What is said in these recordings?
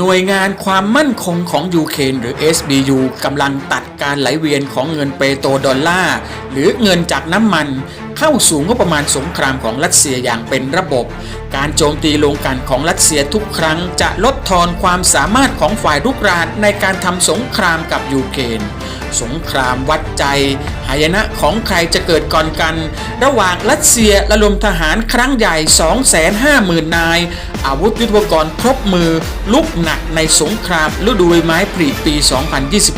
หน่วยงานความมั่นคงของยูเครนหรือ SBU กำลังตัดการไหลเวียนของเงินเปโตรดอลลาร์หรือเงินจากน้ำมัน เข้าสู่งบประมาณสงครามของรัสเซียอย่างเป็นระบบ การโจมตีลงกันของรัสเซียทุกครั้ง จะลดทอนความสามารถของฝ่ายรุกรานในการทำสงครามกับยูเครน สงครามวัดใจ หายนะของใครจะเกิดก่อนกัน ระหว่างรัสเซียระดมทหารครั้งใหญ่ 250,000 นาย อาวุธยุทโธปกรณ์ครบมือ ลุกหนักในสงครามฤดูใบไม้ผลิปี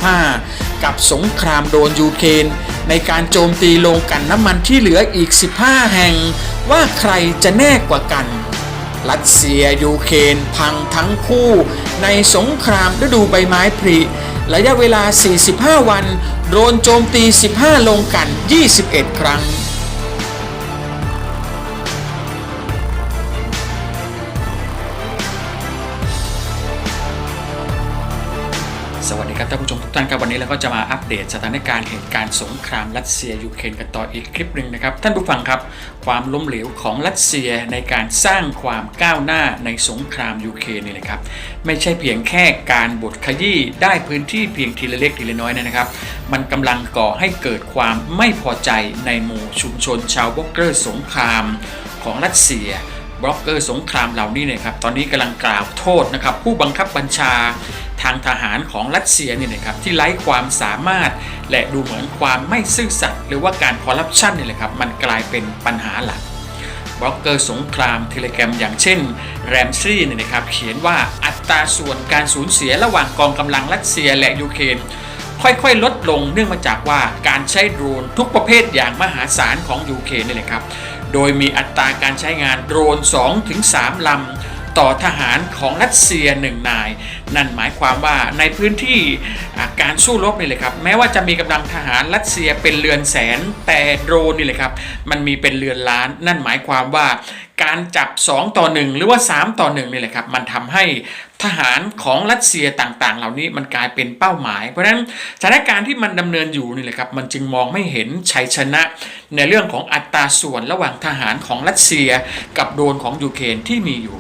2025 กับสงครามโดนยูเครนในการโจมตีโรงกันน้ำมันที่เหลืออีก 15 แห่ง ว่าใครจะแน่กว่ากันรัสเซียยูเครนพังทั้งคู่ ในสงครามฤดูใบไม้ผลิ ระยะเวลา 45 วัน โดนโจมตี 15 ลงกัน 21 ครั้ง กท่านครับวันนี้เราก็จะมาอัปเดตสถานการณ์เหตุการณ์สงครามรัสเซียยูเครนกันต่ออีกคลิปหนึ่งนะครับ ท่านผู้ฟังครับความล้มเหลวของรัสเซียในการสร้างความก้าวหน้าในสงครามยูเครนนี่แหละครับไม่ใช่เพียงแค่การบดขยี้ได้พื้นที่เพียงทีละเล็กทีละน้อยนะครับ มันกำลังก่อให้เกิดความไม่พอใจในหมู่ชุมชนชาวบล็อกเกอร์สงครามของรัสเซียบล็อกเกอร์สงครามเหล่านี้เนี่ยครับตอนนี้กำลังกล่าวโทษนะครับผู้บังคับบัญชา ทางทหารของรัสเซียเนี่ยนะครับที่ไร้ความสามารถ และดูเหมือนความไม่ซื่อสัตย์หรือว่าการคอร์รัปชันเนี่ยแหละครับมันกลายเป็นปัญหาหลักบล็อกเกอร์สงครามเทเลแกรมอย่างเช่นแรมซี่เนี่ยนะครับเขียนว่าอัตราส่วนการสูญเสียระหว่างกองกำลังรัสเซียและยูเครนค่อยๆ ลดลงเนื่องมาจากว่าการใช้โดรนทุกประเภทอย่างมหาศาลของยูเครนนี่แหละครับ โดยมีอัตราการใช้งานโดรน 2-3 ลำ ต่อทหารของรัสเซียหนึ่งนาย นั่นหมายความว่าในพื้นที่การสู้รบนี่เลยครับ แม้ว่าจะมีกำลังทหารรัสเซียเป็นเรือนแสนแต่โดรนนี่เลยครับมันมีเป็นเรือนล้าน นั่นหมายความว่าการจับ 2 ต่อ 1 หรือว่า 3 ต่อ1นี่แหละครับ มันทำให้ทหารของรัสเซียต่างๆ เหล่านี้มันกลายเป็นเป้าหมาย เพราะฉะนั้นสถานการณ์ที่มันดำเนินอยู่นี่แหละครับมันจึงมองไม่เห็นชัยชนะ ในเรื่องของอัตราส่วนระหว่างทหารของรัสเซีย กับโดนของยูเครนที่มีอยู่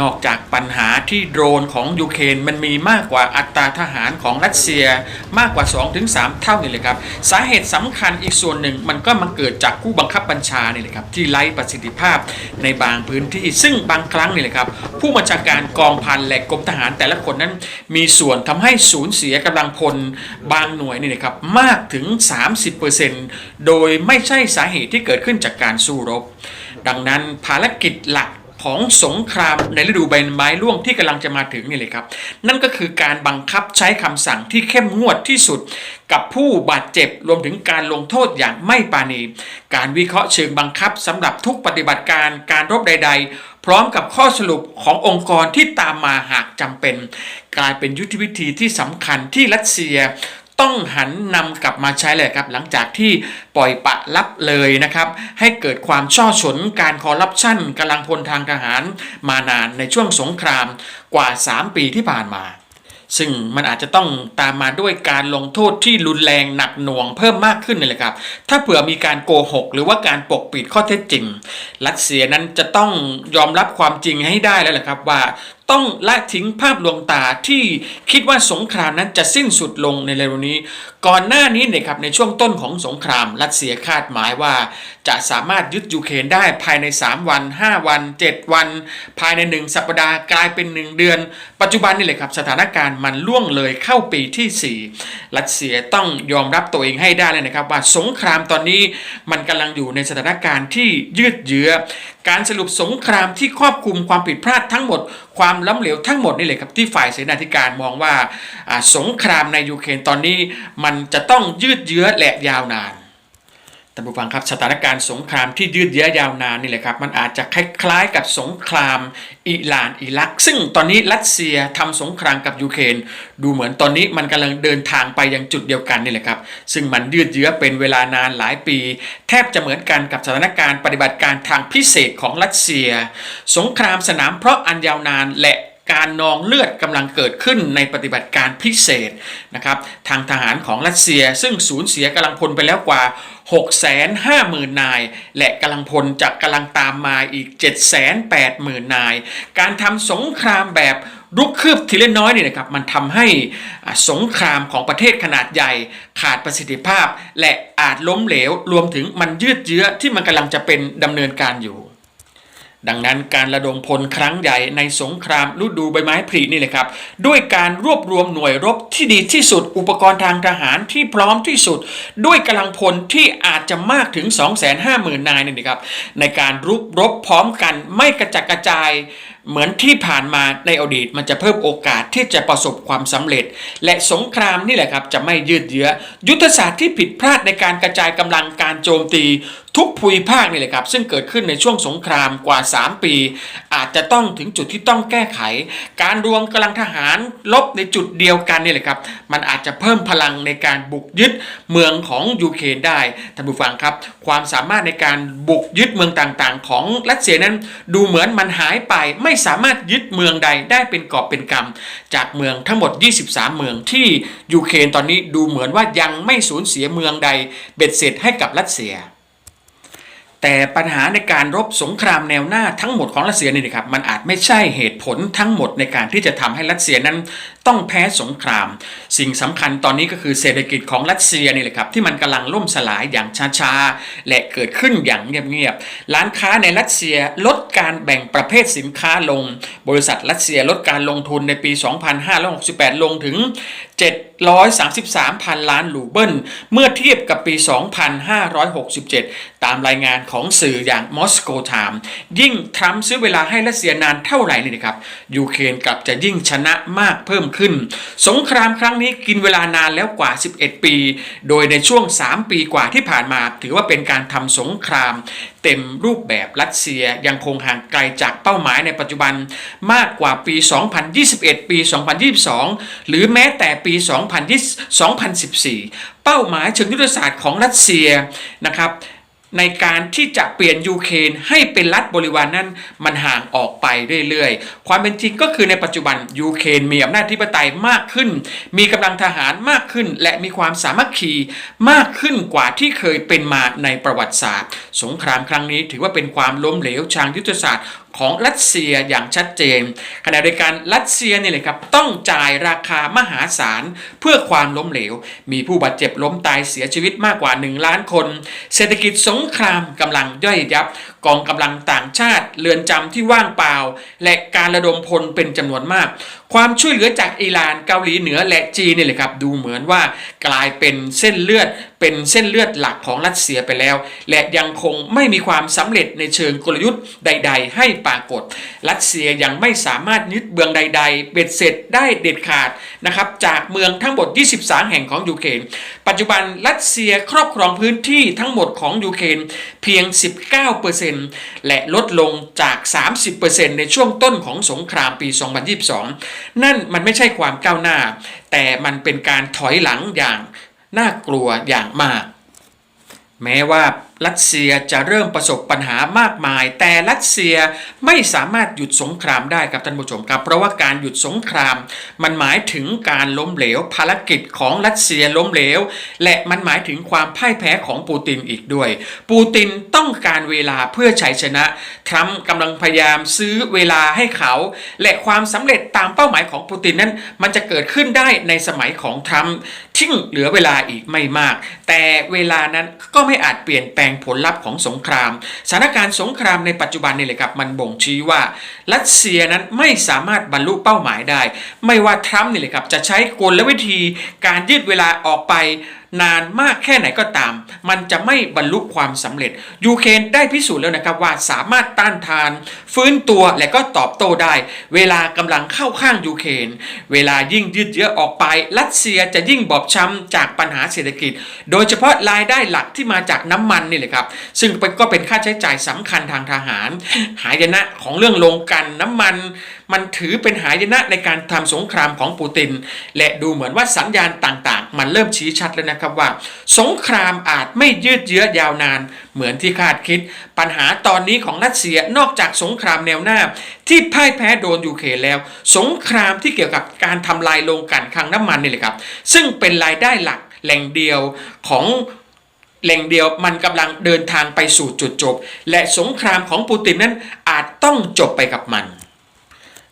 นอกจากปัญหาที่โดรนของยูเครนมันมีมากกว่าอัตราทหารของรัสเซียมากกว่า 2-3 เท่านี่เลยครับ สาเหตุสำคัญอีกส่วนหนึ่งมันก็มาเกิดจากผู้บังคับบัญชานี่เลยครับที่ไร้ประสิทธิภาพในบางพื้นที่ ซึ่งบางครั้งนี่เลยครับ ผู้บัญชาการกองพันและกรมทหารแต่ละคนนั้น มีส่วนทำให้สูญเสียกำลังพลบางหน่วยนี่นะครับมากถึง 30%โดยไม่ใช่สาเหตุที่เกิดขึ้นจากการสู้รบ ดังนั้นภารกิจหลัก ของสงครามในฤดูใบไม้ร่วงที่กำลังจะมาถึงนี่เลยครับ นั่นก็คือการบังคับใช้คำสั่งที่เข้มงวดที่สุด กับผู้บาดเจ็บรวมถึงการลงโทษอย่างไม่ปราณี การวิเคราะห์เชิงบังคับสำหรับทุกปฏิบัติการการรบใด ๆพร้อมกับข้อสรุปขององค์กรที่ตามมาหากจำเป็น กลายเป็นยุทธวิธีที่สำคัญที่รัสเซีย ต้องหันนำกลับมาใช้เลยครับหลังจากที่ปล่อยปะลับเลยนะครับให้เกิดความช่อฉนการคอร์รัปชันกำลังพลทางทหารมานานในช่วงสงครามกว่า 3 ปีที่ผ่านมาซึ่งมันอาจจะต้องตามมาด้วยการลงโทษที่รุนแรงหนักหน่วงเพิ่มมากขึ้นนี่แหละครับ ถ้าเผื่อมีการโกหก หรือว่าการปกปิดข้อเท็จจริง รัสเซียนั้นจะต้องยอมรับความจริงให้ได้แล้วแหละครับว่า ต้องละทิ้งภาพลวงตาที่คิดว่าสงครามนั้นจะสิ้นสุดลงในเร็วนี้ ก่อนหน้านี้เนี่ยครับในช่วงต้นของสงครามรัสเซียคาดหมายว่า จะสามารถยึดยูเครนได้ภายใน 3 วัน 5 วัน 7 วัน ภายใน 1 สัปดาห์กลายเป็น 1 เดือน ปัจจุบันนี่เลยครับสถานการณ์มันล่วงเลยเข้าปีที่ 4 รัสเซียต้องยอมรับตัวเองให้ได้เลยนะครับว่าสงครามตอนนี้มันกำลังอยู่ในสถานการณ์ที่ยืดเยื้อ การสรุปสงครามที่ครอบคลุมความผิดพลาดทั้งหมด ความล้มเหลวทั้งหมดนี่เลยครับที่ฝ่ายเสนาธิการมองว่าอ่าสงครามในยูเครนตอนนี้มันจะต้องยืดเยื้อและยาวนาน ท่านผู้ฟังครับสถานการณ์สงครามที่ยืดเยื้อยาวนานนี่แหละครับมันอาจจะคล้ายๆกับสงครามอิหร่านอิรัก ซึ่งตอนนี้รัสเซียทำสงครามกับยูเครนดูเหมือนตอนนี้มันกำลังเดินทางไปยังจุดเดียวกันนี่แหละครับซึ่งมันยืดเยื้อเป็นเวลานานหลายปี แทบจะเหมือนกันกับสถานการณ์ปฏิบัติการทางพิเศษของรัสเซีย สงครามสนามเพราะอันยาวนานและการนองเลือดกำลังเกิดขึ้นในปฏิบัติการพิเศษนะครับทางทหารของรัสเซีย ซึ่งสูญเสียกำลังพลไปแล้วกว่า 650,000 นาย และกำลังพลจะกำลังตามมาอีก 780,000 นาย การทำสงครามแบบรุกคืบทีละน้อยเนี่ยนะครับมันทำให้สงครามของประเทศขนาดใหญ่ ขาดประสิทธิภาพ และอาจล้มเหลวรวมถึงมันยืดเยื้อที่มันกำลังจะเป็นดำเนินการอยู่ ดังนั้นการระดมพลครั้งใหญ่ในสงครามฤดูใบไม้ผลินี่แหละครับ ด้วยการรวบรวมหน่วยรบที่ดีที่สุด อุปกรณ์ทางทหารที่พร้อมที่สุด ด้วยกำลังพลที่อาจจะมากถึง 250,000 นายนี่นะครับ ในการรุกรบพร้อมกันไม่กระจัดกระจายเหมือนที่ผ่านมาในอดีตมันจะเพิ่มโอกาสที่จะประสบความสำเร็จ และสงครามนี่แหละครับจะไม่ยืดเยื้อ ยุทธศาสตร์ที่ผิดพลาดในการกระจายกำลังการโจมตี ทุกภูมิภาคนี่แหละครับ ซึ่งเกิดขึ้นในช่วงสงครามกว่า 3 ปี อาจจะต้องถึงจุดที่ต้องแก้ไข การรวมกำลังทหารลบในจุดเดียวกันนี่แหละครับ มันอาจจะเพิ่มพลังในการบุกยึดเมืองของยูเครนได้ท่านผู้ฟังครับ ความสามารถในการบุกยึดเมืองต่างๆ ของรัสเซียนั้น ดูเหมือนมันหายไปไม่สามารถยึดเมืองใดได้เป็นกอบเป็นกำจากเมืองทั้งหมด 23 เมืองที่ยูเครนตอนนี้ดูเหมือนว่ายังไม่สูญเสียเมืองใดเบ็ดเสร็จให้กับรัสเซีย แต่ปัญหาในการรบสงครามแนวหน้าทั้งหมดของรัสเซียนี่นะครับมันอาจไม่ใช่เหตุผลทั้งหมดในการที่จะทำให้รัสเซียนั้น ต้องแพ้สงคราม สิ่งสำคัญตอนนี้ก็คือเศรษฐกิจของรัสเซียนี่แหละครับที่มันกำลังล่มสลายอย่างช้าๆและเกิดขึ้นอย่างเงียบๆร้านค้าในรัสเซียลดการแบ่งประเภทสินค้าลง บริษัทรัสเซียลดการลงทุนในปี 2568 ลงถึง 733พันล้านรูเบิลเมื่อเทียบกับปี 2567 ตามรายงานของสื่ออย่างมอสโกไทม์ยิ่งทรัมป์ซื้อเวลาให้รัสเซียนานเท่าไหร่นี่นะครับยูเครนกลับจะยิ่งชนะมากเพิ่มขึ้น สงครามครั้งนี้กินเวลานานแล้วกว่า 11 ปี โดยในช่วง 3 ปีกว่าที่ผ่านมา ถือว่าเป็นการทำสงคราม เต็มรูปแบบรัสเซียยังคงห่างไกลจากเป้าหมายในปัจจุบันมากกว่าปี 2021 ปี 2022 หรือแม้แต่ปี 2020เป้าหมายเชิงยุทธศาสตร์ของรัสเซียนะครับ ในการที่จะเปลี่ยนยูเครนให้เป็นรัฐบริวารนนั้น มันห่างออกไปเรื่อยๆ ความเป็นจริงก็คือในปัจจุบันยูเครนมีอำนาจธิปไตยมากขึ้น มีกำลังทหารมากขึ้น และมีความสามัคคีมากขึ้นกว่าที่เคยเป็นมาในประวัติศาสตร์ สงครามครั้งนี้ถือว่าเป็นความล้มเหลวทางยุทธศาสตร์ ของรัสเซียอย่างชัดเจนขณะเดียวกันรัสเซียนี่ยเลยครับต้องจ่ายราคามหาศาลเพื่อความล้มเหลว มีผู้บาดเจ็บล้มตายเสียชีวิตมากกว่า 1 ล้านคน เศรษฐกิจสงครามกำลังย่อยยับ กองกำลังต่างชาติ เรือนจำที่ว่างเปล่า และการระดมพลเป็นจำนวนมากความช่วยเหลือจากอิหร่านเกาหลีเหนือและจีนนี่แหละครับดูเหมือนว่ากลายเป็นเส้นเลือด เป็นเส้นเลือดหลักของรัสเซียไปแล้ว และยังคงไม่มีความสำเร็จในเชิงกลยุทธ์ใด ๆ ให้ปรากฏ รัสเซียยังไม่สามารถยึดเมืองใด ๆ เบ็ดเสร็จได้เด็ดขาดนะครับจากเมืองทั้งหมด 23 แห่งของยูเครนปัจจุบันรัสเซียครอบครองพื้นที่ทั้งหมดของยูเครนเพียง 19%และลดลงจาก 30%ในช่วงต้นของสงครามปี 2022นั่นมันไม่ใช่ความก้าวหน้า แต่มันเป็นการถอยหลังอย่างน่ากลัวอย่างมาก แม้ว่า รัสเซียจะเริ่มประสบปัญหามากมาย แต่รัสเซียไม่สามารถหยุดสงครามได้ครับท่านผู้ชมครับ เพราะว่าการหยุดสงคราม มันหมายถึงการล้มเหลว ภารกิจของรัสเซียล้มเหลว และมันหมายถึงความพ่ายแพ้ของปูตินอีกด้วย ปูตินต้องการเวลาเพื่อชัยชนะ ทรัมป์กำลังพยายามซื้อเวลาให้เขา และความสำเร็จตามเป้าหมายของปูตินนั้น มันจะเกิดขึ้นได้ในสมัยของทรัมป์ ที่เหลือเวลาอีกไม่มาก แต่เวลานั้นก็ไม่อาจเปลี่ยนแปลงผลลัพธ์ของสงครามสถานการณ์สงครามในปัจจุบันนี่เลยครับมันบ่งชี้ว่า รัสเซียนั้นไม่สามารถบรรลุเป้าหมายได้ ไม่ว่าทรัมป์นี่เลยครับจะใช้กลวิธีการยืดเวลาออกไปนานมากแค่ไหนก็ตาม มันจะไม่บรรลุความสำเร็จ ยูเครนได้พิสูจน์แล้วนะครับว่าสามารถต้านทาน ฟื้นตัวและก็ตอบโต้ได้ เวลากำลังเข้าข้างยูเครนเวลายิ่งยืดเยื้อออกไป รัสเซียจะยิ่งบอบช้ำจากปัญหาเศรษฐกิจ โดยเฉพาะรายได้หลักที่มาจากน้ำมันนี่แหละครับ ซึ่งก็เป็นค่าใช้จ่ายสำคัญทางทหาร หายนะของเรื่องลงกันน้ำมันมันถือเป็นหายนะในการทำสงครามของปูติน และดูเหมือนว่าสัญญาณต่างๆ มันเริ่มชี้ชัดแล้วนะครับว่า สงครามอาจไม่ยืดเยื้อยาวนาน เหมือนที่คาดคิด ปัญหาตอนนี้ของรัสเซียนอกจากสงครามแนวหน้า ที่พ่ายแพ้โดนยูเครนแล้ว สงครามที่เกี่ยวกับการทำลายโรงกลั่นคลังน้ำมันนี่แหละครับ ซึ่งเป็นรายได้หลักแหล่งเดียวของแหล่งเดียวมันกำลังเดินทางไปสู่จุดจบ และสงครามของปูตินนั้นอาจต้องจบไปกับมัน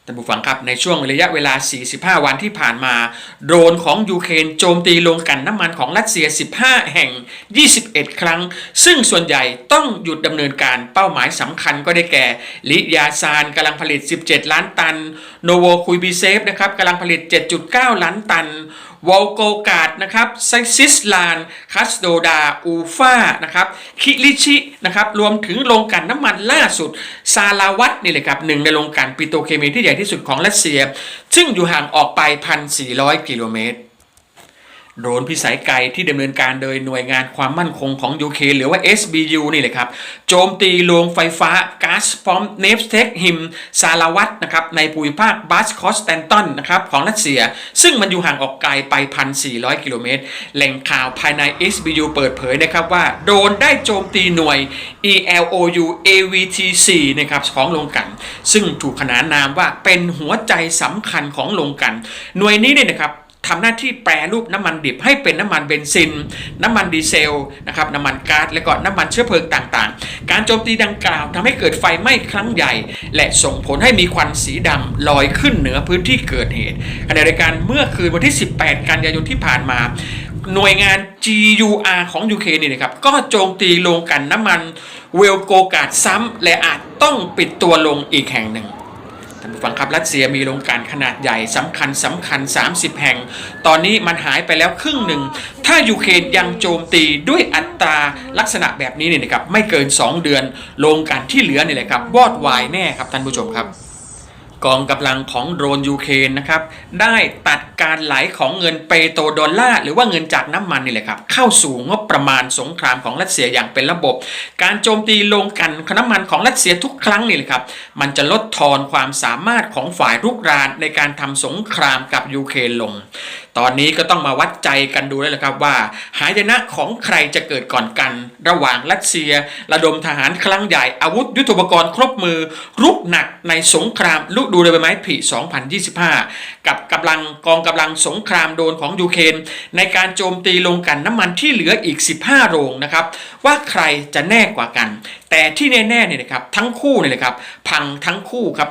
ท่านผู้ฟังครับในช่วงระยะเวลา 45 วันที่ผ่านมา โดรนของยูเครนโจมตีโรงกลั่นน้ำมันของรัสเซีย 15 แห่ง 21 ครั้ง ซึ่งส่วนใหญ่ต้องหยุดดำเนินการเป้าหมายสำคัญก็ได้แก่ ลิยาซานกำลังผลิต 17 ล้านตัน โนโวคุยบีเซฟนะครับกำลังผลิต 7.9 ล้านตัน วอลโกกาดนะครับไซซิสลานคัสโดดาอูฟานะครับคิริชินะครับรวมถึงโรงกลั่นน้ำมันล่าสุด ซาลาวัตนี่เลยครับหนึ่งในโรงกลั่นปิโตเคมีที่ใหญ่ที่สุดของรัสเซีย ซึ่งอยู่ห่างออกไป 1,400 กิโลเมตร โดรนพิสัยไกลที่ดำเนินการโดยหน่วยงานความมั่นคงของยูเครนหรือว่า SBU นี่เลยครับ โจมตีโรงไฟฟ้าก๊าซพอมเนฟเทคฮิมซาลาวัตนะครับในภูมิภาคบัสคอสแตนตันนะครับของรัสเซีย ซึ่งมันอยู่ห่างออกไกลไป 1,400 กิโลเมตร แหล่งข่าวภายใน SBU เปิดเผยนะครับว่าโดนได้โจมตีหน่วย ELOU AVT4 นะครับของโรงกลัน ซึ่งถูกขนานนามว่าเป็นหัวใจสำคัญของโรงกลัน หน่วยนี้เนี่ยนะครับ ทำหน้าที่แปรรูปน้ำมันดิบให้เป็นน้ำมันเบนซิน น้ำมันดีเซลนะครับน้ำมันก๊าซและก็น้ำมันเชื้อเพลิงต่างๆ การโจมตีดังกล่าวทำให้เกิดไฟไหม้ครั้งใหญ่ และส่งผลให้มีควันสีดำลอยขึ้นเหนือพื้นที่เกิดเหตุขณะเดียวกันเมื่อคืนวันที่ 18 กันยายนที่ผ่านมาหน่วยงาน GUR ของยูเคนี่นะครับ ก็โจมตีโรงกลันน้ำมันเวลโกกาดซ้ำและอาจต้องปิดตัวลงอีกแห่งหนึ่ง ท่านผู้ฟังครับรัสเซียมีโรงกลั่นขนาดใหญ่สำคัญสำคัญ 30 แห่ง ตอนนี้มันหายไปแล้วครึ่งหนึ่ง ถ้ายูเครนยังโจมตีด้วยอัตราลักษณะแบบนี้เนี่ยนะครับไม่เกิน 2 เดือนโรงกลั่นที่เหลือเนี่ยแหละครับวอดวายแน่ครับท่านผู้ชมครับ กองกำลังของโดรนยูเครนนะครับได้ตัดการไหลของเงินเปโตรดอลลาร์หรือว่าเงินจากน้ำมันนี่แหละครับเข้าสู่งบประมาณสงครามของรัสเซียอย่างเป็นระบบ การโจมตีลงกันน้ำมันของรัสเซียทุกครั้งนี่แหละครับมันจะลดทอนความสามารถของฝ่ายรุกรานในการทำสงครามกับยูเครนลง ตอนนี้ก็ต้องมาวัดใจกันดูแล้วละครับว่าหายนะของใครจะเกิดก่อนกัน ระหว่างรัสเซีย ระดมทหารครั้งใหญ่อาวุธยุทโธปกรณ์ครบมือ รุกหนักในสงครามลุดูเรือใบไม้ผลิ2025 กับกำลังกองกำลังสงครามโดนของยูเครนในการโจมตีโรงกันน้ำมันที่เหลืออีก 15 โรงนะครับว่าใครจะแน่กว่ากัน แต่ที่แน่ๆเนี่ยนะครับทั้งคู่เนี่ยนะครับพังทั้งคู่ครับ